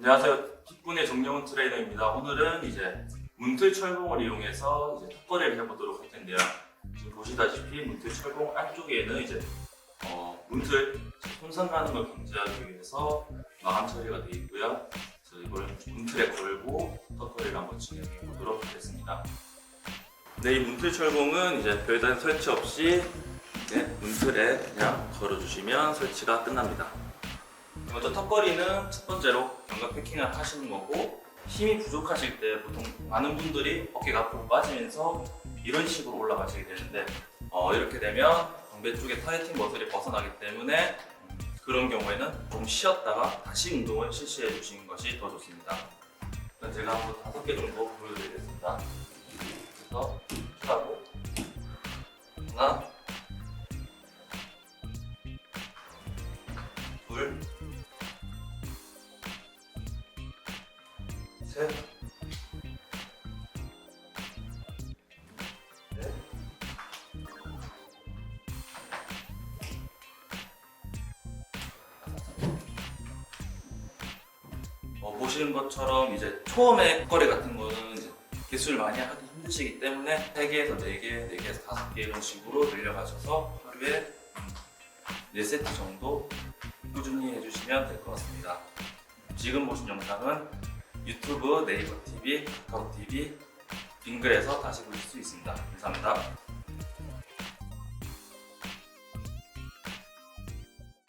안녕하세요. 킥군의 정영훈 트레이너입니다. 오늘은 이제 문틀 철봉을 이용해서 이제 턱걸이를 해보도록 할 텐데요. 지금 보시다시피 문틀 철봉 안쪽에는 이제 어, 문틀 손상 가는 걸 방지하기 위해서 마감 처리가 되어 있고요. 그래서 이걸 문틀에 걸고 턱걸이를 한번 진행해 보도록 하겠습니다. 네, 이 문틀 철봉은 이제 별다른 설치 없이 네, 문틀에 그냥 걸어주시면 설치가 끝납니다. 먼저 턱걸이는 첫 번째로 견갑 패킹을 하시는 거고 힘이 부족하실 때 보통 많은 분들이 어깨가 앞으로 빠지면서 이런 식으로 올라가시게 되는데 어, 이렇게 되면 광배 쪽에 타이팅 머슬이 벗어나기 때문에 음, 그런 경우에는 좀 쉬었다가 다시 운동을 실시해 주시는 것이 더 좋습니다. 제가 한번 다섯 개 정도 보여드리겠습니다. 그래서 하고 하나 둘 셋, 넷, 어, 보시는 것처럼 이제 처음에 거리 같은 거는 이제 기술 많이 하기 힘드시기 때문에 3개에서 4개, 4개에서 5개 이런 식으로 늘려가셔서 하루에 4세트 정도 꾸준히 해주시면 될 것 같습니다. 지금 보신 영상은 유튜브, 네이버 TV, 카카오 TV, 빙글에서 다시 보실 수 있습니다. 감사합니다.